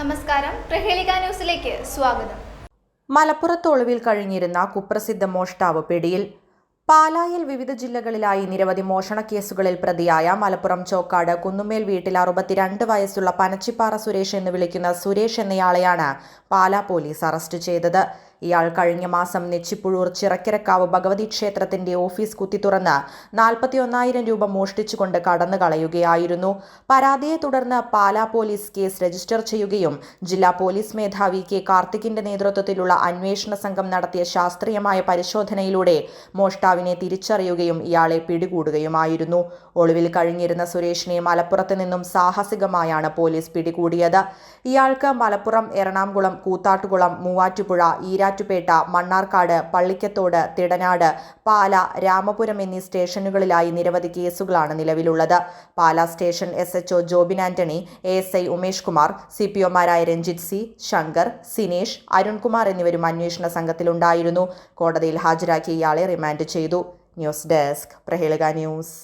നമസ്കാരം. പ്രഹേളിക ന്യൂസിലേക്ക് സ്വാഗതം. മലപ്പുറത്ത് ഒളിവിൽ കഴിഞ്ഞിരുന്ന കുപ്രസിദ്ധ മോഷ്ടാവ് പിടിയിൽ. പാലായിൽ വിവിധ ജില്ലകളിലായി നിരവധി മോഷണ കേസുകളിൽ പ്രതിയായ മലപ്പുറം ചോക്കാട് കുന്നുമേൽ വീട്ടിൽ അറുപത്തിരണ്ട് വയസ്സുള്ള പനച്ചിപ്പാറ സുരേഷ് എന്ന് വിളിക്കുന്ന സുരേഷ് എന്നയാളെയാണ് പാലാ പോലീസ് അറസ്റ്റ് ചെയ്തത്. ഇയാൾ കഴിഞ്ഞ മാസം നെച്ചിപ്പുഴൂർ ചിറക്കിരക്കാവ് ഭഗവതി ക്ഷേത്രത്തിന്റെ ഓഫീസ് കുത്തി തുറന്ന് നാൽപ്പത്തി ഒന്നായിരം രൂപ മോഷ്ടിച്ചുകൊണ്ട് കടന്നു കളയുകയായിരുന്നു. പരാതിയെ തുടർന്ന് പാലാ പോലീസ് കേസ് രജിസ്റ്റർ ചെയ്യുകയും ജില്ലാ പോലീസ് മേധാവി കെ കാർത്തിക്കിന്റെ നേതൃത്വത്തിലുള്ള അന്വേഷണ സംഘം നടത്തിയ ശാസ്ത്രീയമായ പരിശോധനയിലൂടെ മോഷ്ടാവിനെ തിരിച്ചറിയുകയും ഇയാളെ പിടികൂടുകയുമായിരുന്നു. ഒളിവിൽ കഴിഞ്ഞിരുന്ന സുരേഷിനെ മലപ്പുറത്ത് നിന്നും സാഹസികമായാണ് പോലീസ് പിടികൂടിയത്. ഇയാൾക്ക് മലപ്പുറം എറണാകുളം കൂത്താട്ടുകുളം മൂവാറ്റുപുഴ ഈരാറ്റുപേട്ട മണ്ണാർക്കാട് പള്ളിക്കത്തോട് തിടനാട് പാല രാമപുരം എന്നീ സ്റ്റേഷനുകളിലായി നിരവധി കേസുകളാണ് നിലവിലുള്ളത്. Pala station S HO Jobin Antony A S I Umesh Kumar C P ഒമാരായ Ranjith C Shankar Sinesh Arunkumar എന്നിവരും അന്വേഷണ സംഘത്തിലുണ്ടായിരുന്നു. കോടതിയിൽ ഹാജരാക്കിയ ഇയാളെ റിമാൻഡ് ചെയ്തു. News desk Prahelika news.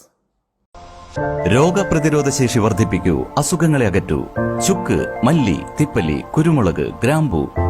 രോഗപ്രതിരോധ ശേഷി വർദ്ധിപ്പിക്കൂ അസുഖങ്ങളെ അകറ്റൂ. ചുക്ക് മല്ലി തിപ്പല്ലി കുരുമുളക് ഗ്രാമ്പു